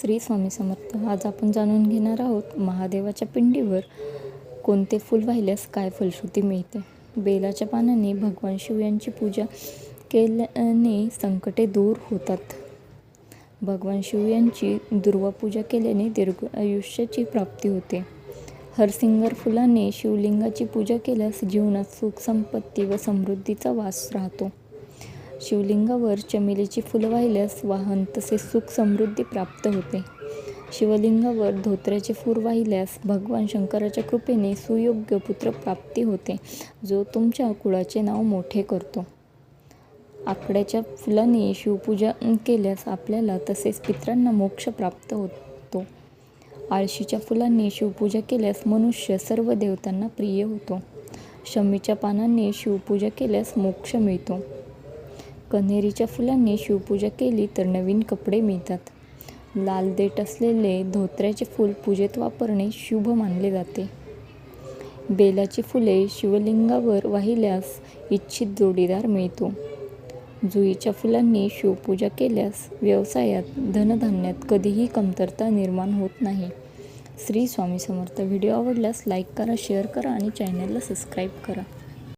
श्री स्वामी समर्थ. आज आपण जाणून घेणार आहोत महादेवाच्या पिंडीवर कोणते फूल वाहिल्यास काय फलश्रुती मिळते? बेलाच्या पानाने भगवान शिव यांची पूजा केल्याने संकटे दूर होतात. भगवान शिव यांची दुर्वा पूजा केल्याने दीर्घ आयुष्याची प्राप्ती होते. हरसिंगर फुलाने शिवलिंगाची पूजा केल्यास जीवनात सुख संपत्ती व समृद्धीचा वास राहतो. शिवलिंगावर चमेलीची फुलं वाहिल्यास वाहन तसेच सुख समृद्धी प्राप्त होते. शिवलिंगावर धोत्र्याचे फूल वाहिल्यास भगवान शंकराच्या कृपेने सुयोग्य पुत्र प्राप्ती होते जो तुमच्या कुळाचे नाव मोठे करतो. आकड्याच्या फुलाने शिवपूजा केल्यास आपल्याला तसेच पित्रांना मोक्ष प्राप्त होतो. आळशीच्या फुलांनी शिवपूजा केल्यास मनुष्य सर्व देवतांना प्रिय होतो. शमीच्या पानांनी शिवपूजा केल्यास मोक्ष मिळतो. कन्हेरीच्या फुलांनी शिवपूजा केली तर नवीन कपडे मिळतात. लाल देठ असलेले धोत्र्याचे फूल पूजेत वापरणे शुभ मानले जाते. बेलाची फुले शिवलिंगावर वाहिल्यास इच्छित जोडीदार मिळतो. जुईच्या फुलांनी शिवपूजा केल्यास व्यवसायात धनधान्यात कधीही कमतरता निर्माण होत नाही. श्री स्वामी समर्थ. व्हिडिओ आवडल्यास लाईक करा शेअर करा आणि चॅनलला सबस्क्राईब करा.